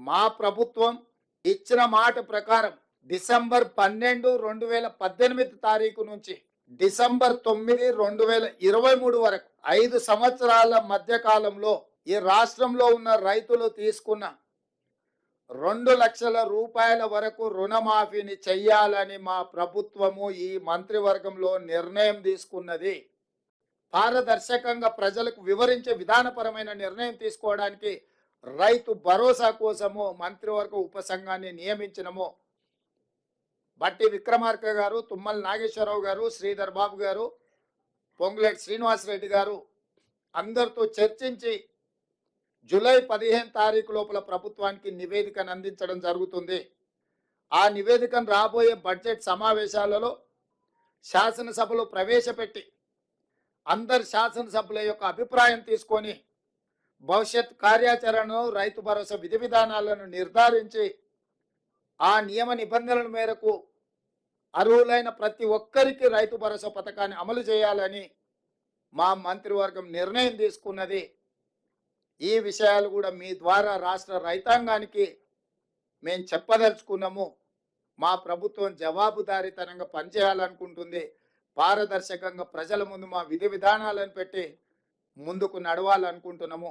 మా ప్రభుత్వం ఇచ్చిన మాట ప్రకారం డిసెంబర్ పన్నెండు రెండు వేల పద్దెనిమిది తారీఖు నుంచి డిసెంబర్ తొమ్మిది రెండు వేల ఇరవై మూడు వరకు ఐదు సంవత్సరాల మధ్య కాలంలో ఈ రాష్ట్రంలో ఉన్న రైతులు తీసుకున్న రెండు లక్షల రూపాయల వరకు రుణమాఫీని చెయ్యాలని మా ప్రభుత్వము ఈ మంత్రివర్గంలో నిర్ణయం తీసుకున్నది. పారదర్శకంగా ప్రజలకు వివరించే విధానపరమైన నిర్ణయం తీసుకోవడానికి రైతు భరోసా కోసము మంత్రివర్గ ఉపసంఘాన్ని నియమించినము బట్టి విక్రమార్క గారు తుమ్మల నాగేశ్వరరావు గారు శ్రీధర్ బాబు గారు పొంగులేటి శ్రీనివాసరెడ్డి గారు అందరితో చర్చించి జూలై పదిహేను తారీఖు లోపల ప్రభుత్వానికి నివేదికను అందించడం జరుగుతుంది. ఆ నివేదికను రాబోయే బడ్జెట్ సమావేశాలలో శాసనసభలో ప్రవేశపెట్టి అందరి శాసనసభ్యుల యొక్క అభిప్రాయం తీసుకొని భవిష్యత్ కార్యాచరణను రైతు భరోసా విధి విధానాలను నిర్ధారించి ఆ నియమ నిబంధనల మేరకు అర్హులైన ప్రతి ఒక్కరికి రైతు భరోసా పథకాన్ని అమలు చేయాలని మా మంత్రివర్గం నిర్ణయం తీసుకున్నది. ఈ విషయాలు కూడా మీ ద్వారా రాష్ట్ర రైతాంగానికి మేము చెప్పదలుచుకున్నాము. మా ప్రభుత్వం జవాబుదారీతనంగా పనిచేయాలనుకుంటుంది. పారదర్శకంగా ప్రజల ముందు మా విధి విధానాలను పెట్టి ముందుకు నడవాలనుకుంటున్నాము.